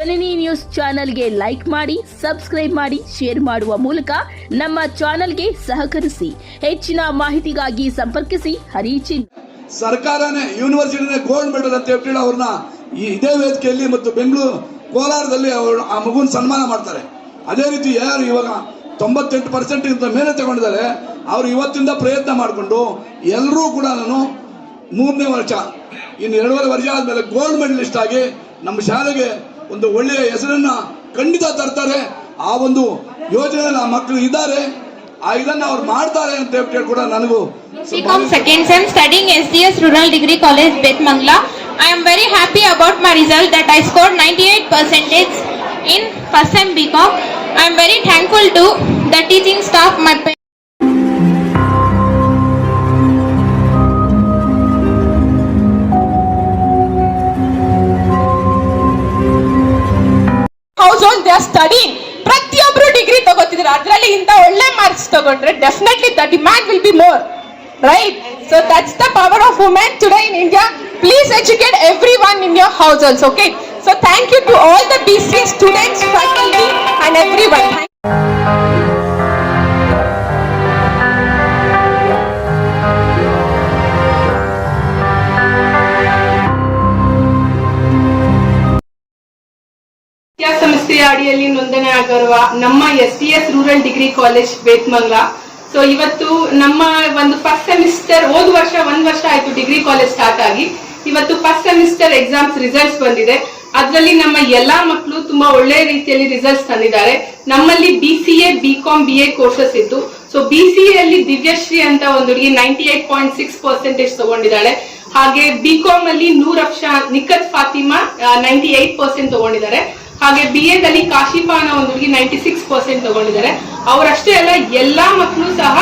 ಜನನಿ news ಚಾನೆಲ್ಗೆ like ಮಾಡಿ, subscribe ಮಾಡಿ, ಶೇರ್ ಮಾಡುವ ಮೂಲಕ ನಮ್ಮ ಚಾನೆಲ್ಗೆ ಸಹಕರಿಸಿ. ಹೆಚ್ಚಿನ ಮಾಹಿತಿಗಾಗಿ ಸಂಪರ್ಕಿಸಿ. ಹರಿಚಿನ್. ಸರ್ಕಾರನೇ, ಯೂನಿವರ್ಸಿಟಿನೇ ಗೋಲ್ಡ್ ಮೆಡಲ್ ಅಂತ ಹೇಳ್ಬಿಟ್ಟು ಅವ್ರನ್ನ ಇದೇ ವೇದಿಕೆಯಲ್ಲಿ ಮತ್ತು ಬೆಂಗಳೂರು, ಕೋಲಾರದಲ್ಲಿ ಅವರು ಆ ಮಗುನ ಸನ್ಮಾನ ಮಾಡ್ತಾರೆ. ಅದೇ ರೀತಿ ಯಾರು ಇವಾಗ ತೊಂಬತ್ತೆಂಟು ಪರ್ಸೆಂಟ್ ಮೇಲೆ ತಗೊಂಡಿದ್ದಾರೆ, ಅವರು ಇವತ್ತಿಂದ ಪ್ರಯತ್ನ ಮಾಡಿಕೊಂಡು ಎಲ್ಲರೂ ಕೂಡ ನಾನು ಮೂರನೇ ವರ್ಷ, ಇನ್ನು ಎರಡೂವರೆ ವರ್ಷ ಆದಮೇಲೆ ಗೋಲ್ಡ್ ಮೆಡಲಿಸ್ಟ್ ಆಗಿ ನಮ್ಮ ಶಾಲೆಗೆ ಒಂದು ಒಳ್ಳೆಯ ಹೆಸರನ್ನ ಖಂಡಿತ ತರ್ತಾರೆ. ಆ ಒಂದು ಯೋಜನೆ ಮಕ್ಕಳು ಇದ್ದಾರೆ. ಆ ಇದನ್ನ ಅವ್ರು ಮಾಡ್ತಾರೆ ಅಂತ ಹೇಳ್ಬಿಟ್ಟು ಕೂಡ ನನಗೂ ಸಿಕ್ಕಿ second sem studying S D S rural degree college Bethamangala I am very happy about my result that I score ninety eight percentage in first sem B Com I am very thankful to the teaching staff my house own they are studying ಪ್ರತಿಯೊಬ್ರು degree ತಗೋತಿದ್ರು ಅದರಲ್ಲಿ ಇಂತ ಒಳ್ಳೆ marks ತಗೊಂಡ್ರೆ definitely the demand will be more right so that's the power of women today in India please educate everyone in your house also okay so thank you to all the B C students faculty and everyone ವಿದ್ಯಾಸಂಸ್ಥೆಯ ಅಡಿಯಲ್ಲಿ ನೋಂದಣಿ ಆಗಿರುವ ನಮ್ಮ S T S rural degree college Bethamangala so ಇವತ್ತು ನಮ್ಮ ಒಂದು first semester ಹೋದ ವರ್ಷ ಒಂದ್ ವರ್ಷ ಆಯ್ತು ಡಿಗ್ರಿ ಕಾಲೇಜ್ ಸ್ಟಾರ್ಟ್ ಆಗಿ. ಇವತ್ತು ಫಸ್ಟ್ ಸೆಮಿಸ್ಟರ್ ಎಕ್ಸಾಮ್ಸ್ ರಿಸಲ್ಟ್ಸ್ ಬಂದಿದೆ. ಅದರಲ್ಲಿ ನಮ್ಮ ಎಲ್ಲಾ ಮಕ್ಕಳು ತುಂಬಾ ಒಳ್ಳೆ ರೀತಿಯಲ್ಲಿ ರಿಸಲ್ಟ್ಸ್ ತಂದಿದ್ದಾರೆ. ನಮ್ಮಲ್ಲಿ B C A B Com B A courses ಇತ್ತು ಸೊ ಬಿ ಸಿ ಎ ಅಲ್ಲಿ ದಿವ್ಯಶ್ರೀ ಅಂತ ಒಂದು ಹುಡುಗಿ ninety eight point six percentage ತಗೊಂಡಿದ್ದಾಳೆ. ಹಾಗೆ ಬಿ ಕಾಮ್ ಅಲ್ಲಿ Noor Aksha Nikhat Fatima ninety eight percent ತಗೊಂಡಿದ್ದಾರೆ. ಹಾಗೆ ಬಿ ಎದಲ್ಲಿ ಕಾಶಿಫಾ ಅನ್ನೋ ಒಂದು ಹುಡುಗಿ ನೈಂಟಿ ಸಿಕ್ಸ್ ಪರ್ಸೆಂಟ್ ತಗೊಂಡಿದ್ದಾರೆ. ಅವರಷ್ಟೇ ಅಲ್ಲ, ಎಲ್ಲಾ ಮಕ್ಕಳು ಸಹ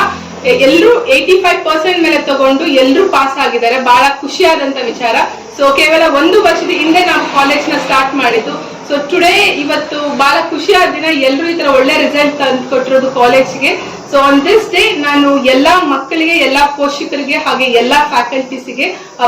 ಎಲ್ಲರೂ ಏಯ್ಟಿ ಫೈವ್ ಪರ್ಸೆಂಟ್ ಮೇಲೆ ತಗೊಂಡು ಎಲ್ಲರೂ ಪಾಸ್ ಆಗಿದ್ದಾರೆ. ಬಹಳ ಖುಷಿಯಾದಂತ ವಿಚಾರ. ಸೊ ಕೇವಲ ಒಂದು ವರ್ಷದ ಹಿಂದೆ ನಾವು ಕಾಲೇಜ್ನ ಸ್ಟಾರ್ಟ್ ಮಾಡಿದ್ದು. ಸೊ ಟುಡೇ ಇವತ್ತು ಬಹಳ ಖುಷಿಯಾದ ದಿನ ಎಲ್ಲರೂ ಈ ತರ ಒಳ್ಳೆ ರಿಸಲ್ಟ್ ತಂದು ಕೊಟ್ಟಿರೋದು ಕಾಲೇಜ್ಗೆ ಸೊ ಆನ್ ದಿಸ್ ಡೇ ನಾನು ಎಲ್ಲಾ ಮಕ್ಕಳಿಗೆ, ಎಲ್ಲಾ ಪೋಷಕರಿಗೆ ಹಾಗೆ ಎಲ್ಲಾ ಫ್ಯಾಕಲ್ಟೀಸ್ಗೆ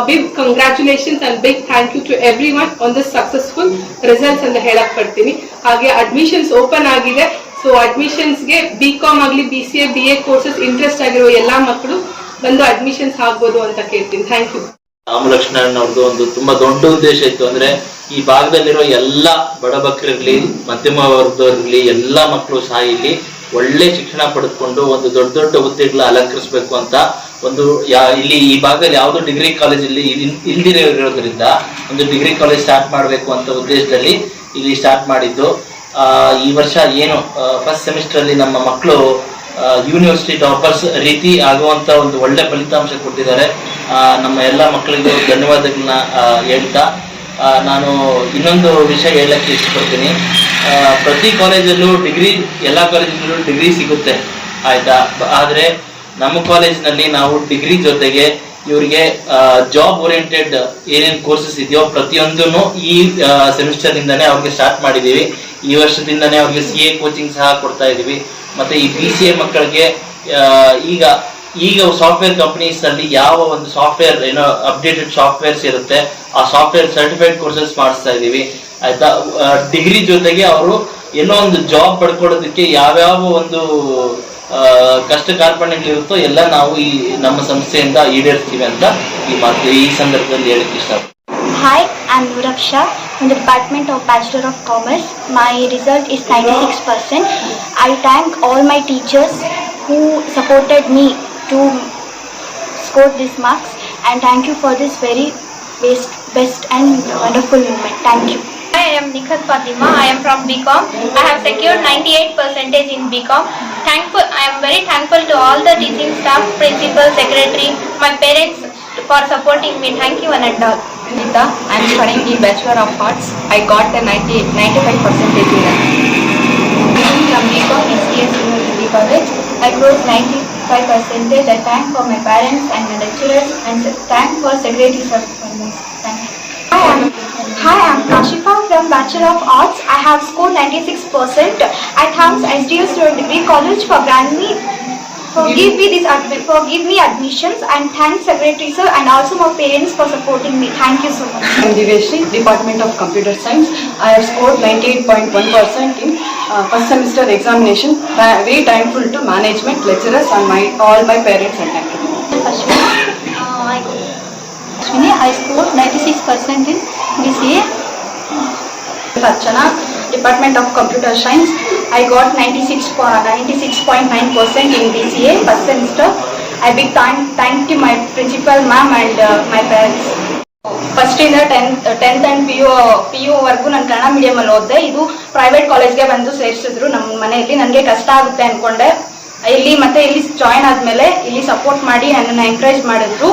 big congratulations and big thank you to everyone on this successful results ಅಂತ ಹೇಳಕ್ ಪಡ್ತೀನಿ ಹಾಗೆ ಅಡ್ಮಿಷನ್ಸ್ ಓಪನ್ ಆಗಿದೆ. ಸೊ ಅಡ್ಮಿಷನ್ಸ್ಗೆ ಬಿ ಕಾಮ್ ಆಗಲಿ B C A B A courses interest ಆಗಿರೋ ಎಲ್ಲಾ ಮಕ್ಕಳು ಬಂದು ಅಡ್ಮಿಷನ್ಸ್ ಆಗ್ಬೋದು ಅಂತ ಕೇಳ್ತೀನಿ. ಥ್ಯಾಂಕ್ ಯು ರಾಮಲಕ್ಷ್ಮಣನ್ ಅವ್ರದ್ದು ಒಂದು ತುಂಬಾ ದೊಡ್ಡ ಉದ್ದೇಶ ಇತ್ತು ಅಂದ್ರೆ ಈ ಭಾಗದಲ್ಲಿರೋ ಎಲ್ಲಾ ಬಡಬಕ್ಕರಿರ್ಲಿ ಮಧ್ಯಮ ವರ್ಗದವ್ರಿರ್ಲಿ ಎಲ್ಲಾ ಮಕ್ಕಳು ಸಹ ಇಲ್ಲಿ ಒಳ್ಳೆ ಶಿಕ್ಷಣ ಪಡೆದುಕೊಂಡು ಒಂದು ದೊಡ್ಡ ದೊಡ್ಡ ಹುದ್ದೆಗಳ ಅಲಂಕರಿಸಬೇಕು ಅಂತ ಒಂದು ಯಾ- ಇಲ್ಲಿ ಈ ಭಾಗದಲ್ಲಿ ಯಾವುದೋ ಡಿಗ್ರಿ ಕಾಲೇಜ್ ಇಲ್ಲಿ ಇಲ್- ಇಲ್ದಿರೋದ್ರಿಂದ ಒಂದು ಡಿಗ್ರಿ ಕಾಲೇಜ್ ಸ್ಟಾರ್ಟ್ ಮಾಡಬೇಕು ಅಂತ ಉದ್ದೇಶದಲ್ಲಿ ಇಲ್ಲಿ ಸ್ಟಾರ್ಟ್ ಮಾಡಿದ್ದು. ಆ, ಈ ವರ್ಷ ಏನು ಫಸ್ಟ್ ಸೆಮಿಸ್ಟರ್ ಅಲ್ಲಿ ನಮ್ಮ ಮಕ್ಕಳು ಯೂನಿವರ್ಸಿಟಿ ಟಾಪರ್ಸ್ ರೀತಿ ಆಗುವಂತ ಒಂದು ಒಳ್ಳೆ ಫಲಿತಾಂಶ ಕೊಟ್ಟಿದ್ದಾರೆ. ನಮ್ಮ ಎಲ್ಲ ಮಕ್ಕಳಿಗೂ ಧನ್ಯವಾದಗಳನ್ನ ಹೇಳ್ತಾ ನಾನು ಇನ್ನೊಂದು ವಿಷಯ ಹೇಳಕ್ಕೆ ಇಷ್ಟಪಡ್ತೀನಿ. ಪ್ರತಿ ಕಾಲೇಜಲ್ಲೂ ಡಿಗ್ರಿ, ಎಲ್ಲ ಕಾಲೇಜಲ್ಲೂ ಡಿಗ್ರಿ ಸಿಗುತ್ತೆ, ಆಯ್ತಾ? ಆದರೆ ನಮ್ಮ ಕಾಲೇಜಿನಲ್ಲಿ ನಾವು ಡಿಗ್ರಿ ಜೊತೆಗೆ ಇವರಿಗೆ ಜಾಬ್ ಓರಿಯೆಂಟೆಡ್ ಏನೇನ್ ಕೋರ್ಸಸ್ ಇದೆಯೋ ಪ್ರತಿಯೊಂದನ್ನು ಈ ಸೆಮಿಸ್ಟರ್ ಅವ್ರಿಗೆ ಸ್ಟಾರ್ಟ್ ಮಾಡಿದೀವಿ ಈ ವರ್ಷದಿಂದಾನೇ ಅವ್ರಿಗೆ ಸಿ ಎ ಕೋಚಿಂಗ್ ಸಹ ಕೊಡ್ತಾ ಇದೀವಿ. ಮತ್ತೆ ಈ ಬಿ ಸಿ ಎ ಮಕ್ಕಳಿಗೆ ಈಗ ಈಗ ಸಾಫ್ಟ್ವೇರ್ ಕಂಪನೀಸ್ ಅಲ್ಲಿ ಯಾವ ಒಂದು ಸಾಫ್ಟ್ವೇರ್ ಏನೋ ಅಪ್ಡೇಟೆಡ್ ಸಾಫ್ಟ್ವೇರ್ಸ್ ಇರುತ್ತೆ ಆ ಸಾಫ್ಟ್ವೇರ್ ಸರ್ಟಿಫೈಡ್ ಕೋರ್ಸಸ್ ಮಾಡಿಸ್ತಾ ಇದೀವಿ ಆಯ್ತಾ? ಡಿಗ್ರಿ ಜೊತೆಗೆ ಅವರು ಏನೋ ಒಂದು ಜಾಬ್ ಪಡ್ಕೊಳ್ಳೋದಕ್ಕೆ ಯಾವ್ಯಾವ ಒಂದು ಕಷ್ಟ ಕಾರ್ಪಣ್ಯಗಳಿರುತ್ತೋ ಎಲ್ಲ ನಾವು ಈ ನಮ್ಮ ಸಂಸ್ಥೆಯಿಂದ ಈಡೇರಿಸ್ತೀವಿ ಅಂತ ಈ ಮಾತು ಈ ಸಂದರ್ಭದಲ್ಲಿ ಹೇಳಕ್ ಇಷ್ಟ Hi, I'm Nuraksha from the Department of Bachelor of Commerce. My result is 96%. I thank all my teachers who supported me to score these marks and thank you for this very best, best and wonderful moment. Thank you. I am Nikhat Fatima. I am from BCom. I have secured 98 percentage in BCom. Thankful. I am very thankful to all the teaching staff, principal, secretary, my parents for supporting me. Thank you one and all. Nita, I'm studying the Bachelor of Arts. I got the 90, 95 percentage in that. BCom STS University College, I closed 95 percentage. I thank for my parents and my lecturers and thank for Secretary sir for. Hi, I'm, hi, I'm Kashifa from Bachelor of Arts. I have scored 96%. I thank SDS Student Degree College for granting me for give me this admi- for give me admissions and thanks secretary sir and also my parents for supporting me. Thank you so much. I'm Diveshri, Department of Computer Science. I have scored 98.1% in uh, first semester examination. Tha- Very thankful to management, lecturers and my, all my parents and thank you. Ashwini, uh, I, Ashwini, I scored 96% in BCA. Archana, Department of Computer Science. I got 96 po- 96.9% in BCA first semester. I big thank, thank to my principal ma'am and uh, my parents. First ಇಂದ tenth tenth and P U P U ವರ್ಗೂ ನಾನು Kannada medium ಅಲ್ಲಿ ಓದಿದೆ. ಇದು private ಕಾಲೇಜ್ಗೆ ಬಂದು ಸೇರಿಸಿದ್ರು ನಮ್ಮ ಮನೆಯಲ್ಲಿ. ನನಗೆ ಕಷ್ಟ ಆಗುತ್ತೆ ಅನ್ಕೊಂಡೆ. ಇಲ್ಲಿ ಮತ್ತೆ ಇಲ್ಲಿ ಜಾಯ್ನ್ ಆದ್ಮೇಲೆ ಇಲ್ಲಿ ಸಪೋರ್ಟ್ ಮಾಡಿ ನನ್ನನ್ನು ಎಂಕರೇಜ್ ಮಾಡಿದ್ರು.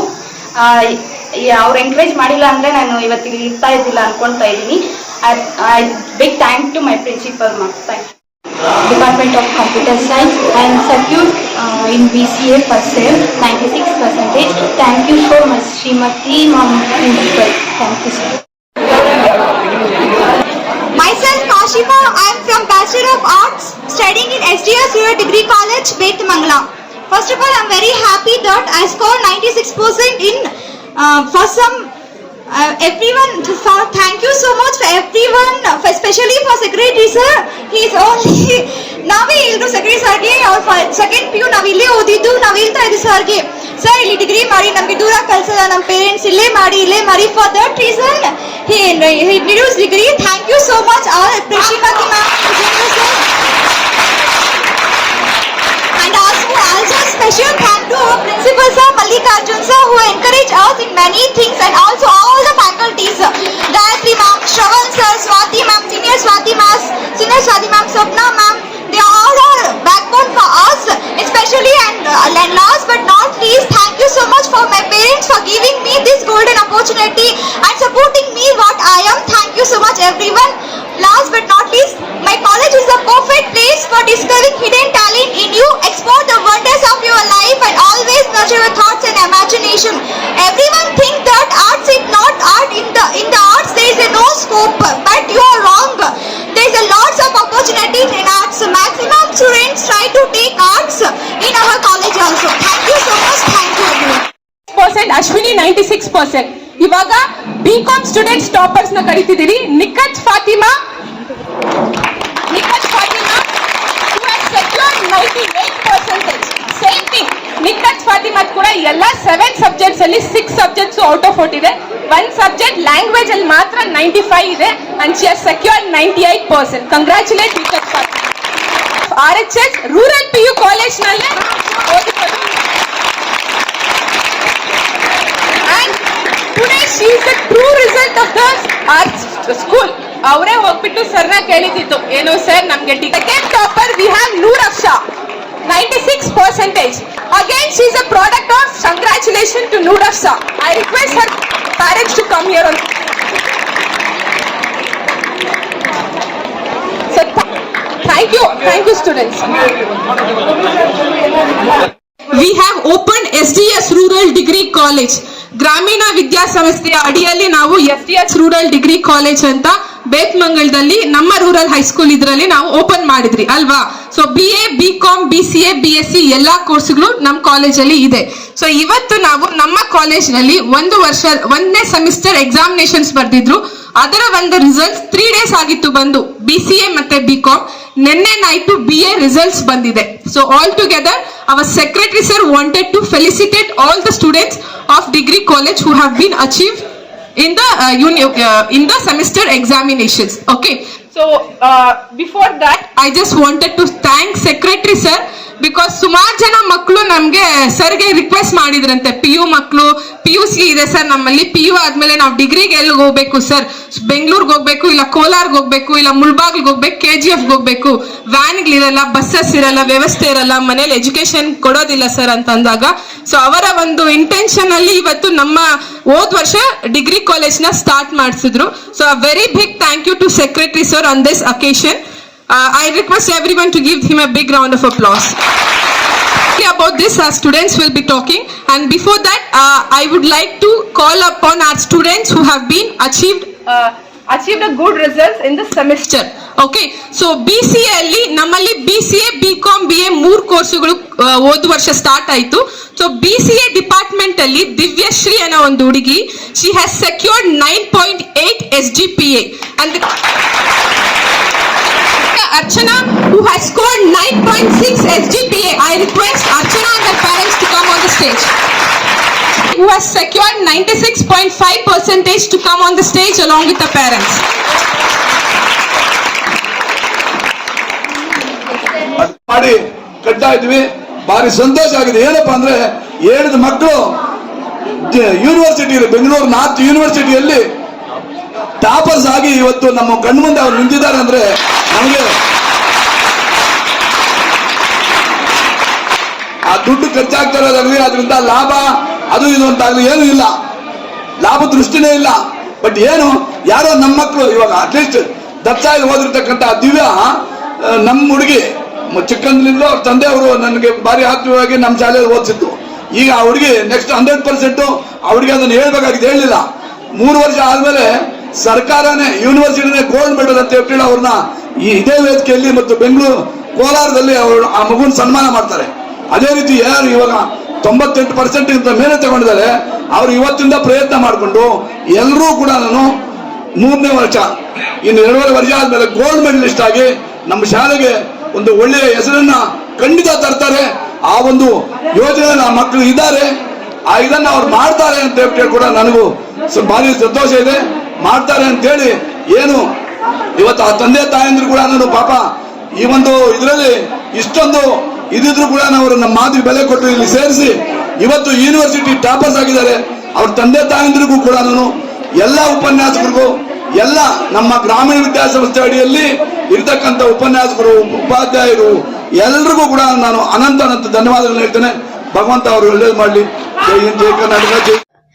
ಅವ್ರು ಎಂಕರೇಜ್ ಮಾಡಿಲ್ಲ ಅಂದ್ರೆ ನಾನು ಇವತ್ತಿಗೆ ಇರ್ತಾ ಇದ್ದಿಲ್ಲ ಅನ್ಕೊಂತಾ ಇದ್ದೀನಿ. I big thank to my principal ma'am thank Department of Computer Science. I am secured uh, in BCA first sem, 96 percentage. Thank you so much, Srimati Mom. Thank you, sir. Myself Kashifa, I am from Bachelor of Arts studying in SDS Rural Degree College, Betmangla. First of all, I am very happy that I scored 96% in uh, for some uh, everyone for thank you so much for everyone uh, for especially for secretary sir he is only ನಾವೇ ಹೇಳಿದ್ರು secretary ಸರ್ಗೆ ಅವ್ರ second P U ನಾವು ಇಲ್ಲೇ ಓದಿದ್ದು ನಾವು ಹೇಳ್ತಾ ಇದ್ವಿ ಸರ್ಗೆ ಸರ್ ಇಲ್ಲಿ ಡಿಗ್ರಿ ಮಾಡಿ ನಮಗೆ ದೂರ ಕಳ್ಸಲ್ಲ ನಮ್ಮ ಪೇರೆಂಟ್ಸ್ ಇಲ್ಲೇ ಮಾಡಿ ಇಲ್ಲೇ ಮಾಡಿ for that reason he he introduced degree thank you so much all Prashimati ma'am Vijendra sir and also also special thank to our principal sir Mallikarjun sir who encourage us in many things and also all the faculties. Gayatri ma'am Shravan sir Swati ma'am senior Swati ma'am senior Swati ma'am Swapna ma'am they are all are backbone for us especially and, uh, and last but not least thank you so much for my parents for giving me this golden opportunity and supporting me what I am. Thank you so much everyone last but not least my college is the perfect place for discovering hidden talent in you explore the wonders of your life and always nurture your thoughts and imagination everyone think that arts is not art in the in the arts there is a no scope but you are wrong there is a lots of opportunities in arts maximum students try to take arts in our college also thank you so much thank you everyone percent Ashwini ninety six percent ಇವಾಗ B com students toppers ನ ಕರಿತಿದ್ದೀವಿ Nikhat Fatima ninety eight percentage same thing Nikhat Fatima ಕೂಡ ಎಲ್ಲ seven subjects ಅಲ್ಲಿ six subjects out of out ಇದೆ. One subject language ಅಲ್ಲಿ ಮಾತ್ರ ninety five ಇದೆ and she are secure ninety eight percent congratulate Nikhat Fatima R H S rural P U ಕಾಲೇಜ್ನಲ್ಲಿ the true school ಅವರೇ ಹೋಗ್ಬಿಟ್ಟು ಸರ್ನ ಕೇಳಿದ್ದು. ಏನು ಸರ್, ನಮ್ಗೆ ticket topper we have Noor Aksha ninety six percentage again she is a product of congratulation to Noor Aksha I request her parents to come here on so thank you thank you students we have open S D S rural degree college ಗ್ರಾಮೀಣ ವಿದ್ಯಾಸಂಸ್ಥೆಯ ಅಡಿಯಲ್ಲಿ ನಾವು F D S rural degree college ಅಂತ ಬೇತ್ಮಂಗಲದಲ್ಲಿ ನಮ್ಮ rural high school ಇದರಲ್ಲಿ ನಾವು open ಮಾಡಿದ್ರಿ, ಅಲ್ವಾ? So B A B Com B C A B S C ಎಲ್ಲಾ ಕೋರ್ಸ್ಗಳು ನಮ್ಮ ಕಾಲೇಜಲ್ಲಿ ಇದೆ. ಸೊ ಇವತ್ತು ನಾವು ನಮ್ಮ ಕಾಲೇಜ್ನಲ್ಲಿ ಒಂದು ವರ್ಷ ಒಂದನೇ ಸೆಮಿಸ್ಟರ್ ಎಕ್ಸಾಮಿನೇಷನ್ಸ್ ಬರ್ದಿದ್ರು. ಅದರ ಒಂದು ರಿಸಲ್ಟ್ಸ್ ತ್ರೀ ಡೇಸ್ ಆಗಿತ್ತು ಬಂದು. ಬಿ ಸಿ ಎ ಮತ್ತೆ ಬಿ ಕಾಮ್ ನಿನ್ನೆ ನೈಟು ಬಿ ಎ ರಿಸಲ್ಟ್ಸ್ ಬಂದಿದೆ. So all together our secretary sir wanted to felicitate all the students of degree college who have been achieve in the uh, in the semester examinations. Okay. So uh, before that, I just wanted to thank because ಸುಮಾರು ಜನ ಮಕ್ಕಳು ನಮ್ಗೆ, ಸರ್ಗೆ request ಮಾಡಿದ್ರಂತೆ. P U ಮಕ್ಕಳು P U C ಇದೆ sir ನಮ್ಮಲ್ಲಿ. P U ಆದ್ಮೇಲೆ ನಾವು ಡಿಗ್ರಿಗೆ ಎಲ್ಲಿ ಹೋಗ್ಬೇಕು ಸರ್? ಬೆಂಗಳೂರಿಗೆ ಹೋಗ್ಬೇಕು, ಇಲ್ಲ ಕೋಲಾರ್ಗೆ ಹೋಗ್ಬೇಕು, ಇಲ್ಲ ಮುಳ್ಬಾಗ್ಲಿಗೆ ಹೋಗ್ಬೇಕು ಕೆ ಜಿ ಎಫ್ಗೆ ಹೋಗ್ಬೇಕು. ವ್ಯಾನ್ಗಳಿರಲ್ಲ ಬಸ್ಸಸ್ ಇರಲ್ಲ, ವ್ಯವಸ್ಥೆ ಇರಲ್ಲ, ಮನೇಲಿ ಎಜುಕೇಶನ್ ಕೊಡೋದಿಲ್ಲ ಸರ್ ಅಂತ ಅಂದಾಗ ಸೊ ಅವರ ಒಂದು ಇಂಟೆನ್ಷನ್ ಅಲ್ಲಿ ಇವತ್ತು ನಮ್ಮ ಹೋದ್ ವರ್ಷ ಡಿಗ್ರಿ ಕಾಲೇಜ್ನ ಸ್ಟಾರ್ಟ್ ಮಾಡಿಸಿದ್ರು. So a very big thank you to secretary sir on this occasion Uh, I request everyone to give him a big round of applause. About this, our students will be talking, and before that, uh, I would like to call upon our students who have been achieved uh, achieved a good results in this semester. semester. Okay so B C A ಅಲ್ಲಿ ನಮ್ಮಲ್ಲಿ B C A B com B A ಮೂರು ಕೋರ್ಸುಗಳು ಹೋದ ವರ್ಷ start ಆಯ್ತು so B C A department ಅಲ್ಲಿ ದಿವ್ಯಶ್ರೀ ಅನ್ನೋ ಒಂದು ಹುಡುಗಿ she has secured nine point eight S G P A and Archana, who has scored 9.6 SGPA. I request Archana and her parents to come on the stage. Who has secured 96.5 percentage to come on the stage along with the parents. ಮಾಡಿ ಕಟ್ತಾ ಇದ್ವಿ ಭಾರಿ ಸಂತೋಷ ಆಗಿದೆ ಏನಪ್ಪಾ ಅಂದ್ರೆ ಹೇಳಿದ ಮಕ್ಕಳು university Bengaluru north ಯೂನಿವರ್ಸಿಟಿಯಲ್ಲಿ ಟಾಪರ್ಸ್ ಆಗಿ ಇವತ್ತು ನಮ್ಮ ಕಣ್ಮುಂದೆ ಅವ್ರು ನಿಂತಿದ್ದಾರೆ ಅಂದ್ರೆ ನಮಗೆ ಆ ದುಡ್ಡು ಖರ್ಚಾಗ್ತಾ ಅದರಿಂದ ಲಾಭ ಅದು ಇದು ಅಂತ ಏನು ಇಲ್ಲ. ಲಾಭ ದೃಷ್ಟಿನೇ ಇಲ್ಲ. ಬಟ್ ಏನು ಯಾರೋ ನಮ್ಮ ಮಕ್ಕಳು ಇವಾಗ ಅಟ್ಲೀಸ್ಟ್ ದತ್ತಾಗಿ ಓದಿರ್ತಕ್ಕಂಥ ದಿವ್ಯ ಆ, ನಮ್ಮ ಹುಡುಗಿ ಚಿಕ್ಕಂದ್ರಿಂದ ಅವ್ರ ತಂದೆಯವರು ನನಗೆ ಭಾರಿ ಆತ್ಮೀಯವಾಗಿ ನಮ್ಮ ಶಾಲೆಯಲ್ಲಿ ಓದಿಸಿದ್ದು. ಈಗ ಆ ಹುಡುಗಿ ನೆಕ್ಸ್ಟ್ ಹಂಡ್ರೆಡ್ ಪರ್ಸೆಂಟ್ ಅವ್ರಿಗೆ ಅದನ್ನು ಹೇಳ್ಬೇಕಾಗಿದೆ ಹೇಳಿಲ್ಲ. ಮೂರು ವರ್ಷ ಆದ್ಮೇಲೆ ಸರ್ಕಾರನೇ ಯೂನಿವರ್ಸಿಟಿನೇ ಗೋಲ್ಡ್ ಮೆಡಲ್ ಅಂತ ಹೇಳಿ ಅವ್ರನ್ನ ಈ ಇದೇ ವೇದಿಕೆಯಲ್ಲಿ ಮತ್ತು ಬೆಂಗಳೂರು ಕೋಲಾರದಲ್ಲಿ ಅವರು ಆ ಮಗುನ ಸನ್ಮಾನ ಮಾಡ್ತಾರೆ. ಅದೇ ರೀತಿ ಯಾರು ಇವಾಗ ತೊಂಬತ್ತೆಂಟು ಪರ್ಸೆಂಟ್ ಇಂತ ಮೇಲೆ ತಗೊಂಡಿದ್ದಾರೆ. ಅವ್ರು ಇವತ್ತಿಂದ ಪ್ರಯತ್ನ ಮಾಡಿಕೊಂಡು ಎಲ್ಲರೂ ಕೂಡ ನಾನು ಮೂರನೇ ವರ್ಷ, ಇನ್ನು ಎರಡೂವರೆ ವರ್ಷ ಆದ್ಮೇಲೆ ಗೋಲ್ಡ್ ಮೆಡಲಿಸ್ಟ್ ಆಗಿ ನಮ್ಮ ಶಾಲೆಗೆ ಒಂದು ಒಳ್ಳೆಯ ಹೆಸರನ್ನ ಖಂಡಿತ ತರ್ತಾರೆ. ಆ ಒಂದು ಯೋಜನೆ ಆ ಮಕ್ಕಳು ಇದ್ದಾರೆ. ಆ ಇದನ್ನ ಅವ್ರು ಮಾಡ್ತಾರೆ ಅಂತ ಹೇಳಿ ಕೂಡ ನನಗೂ ಭಾರಿ ಸಂತೋಷ ಇದೆ. ಮಾಡ್ತಾರೆ ಅಂತೇಳಿ ಏನು? ಇವತ್ತು ಆ ತಂದೆ ತಾಯಂದ್ರು ಕೂಡ ನಾನು ಪಾಪ, ಈ ಒಂದು ಇದರಲ್ಲಿ ಇಷ್ಟೊಂದು ಇದಿದ್ರು ಕೂಡ ಅವರು ನಮ್ಮ ಮಾದರಿ ಬೆಲೆ ಕೊಟ್ಟು ಇಲ್ಲಿ ಸೇರಿಸಿ ಇವತ್ತು ಯೂನಿವರ್ಸಿಟಿ ಟಾಪರ್ಸ್ ಆಗಿದ್ದಾರೆ. ಅವ್ರ ತಂದೆ ತಾಯಂದ್ರಿಗೂ ಕೂಡ ನಾನು ಎಲ್ಲ ಉಪನ್ಯಾಸಕರಿಗೂ, ಎಲ್ಲ ನಮ್ಮ ಗ್ರಾಮೀಣ ವಿದ್ಯಾಸಂಸ್ಥೆ ಅಡಿಯಲ್ಲಿ ಇರ್ತಕ್ಕಂಥ ಉಪನ್ಯಾಸಕರು, ಉಪಾಧ್ಯಾಯರು ಎಲ್ರಿಗೂ ಕೂಡ ನಾನು ಅನಂತ ಅನಂತ ಧನ್ಯವಾದಗಳನ್ನ ಹೇಳ್ತೇನೆ. ಭಗವಂತ ಅವರು ಒಳ್ಳೇದು ಮಾಡಲಿ. ಜೈ ಹಿಂದ್, ಜೈ ಕರ್ನಾಟಕ, ಜೈ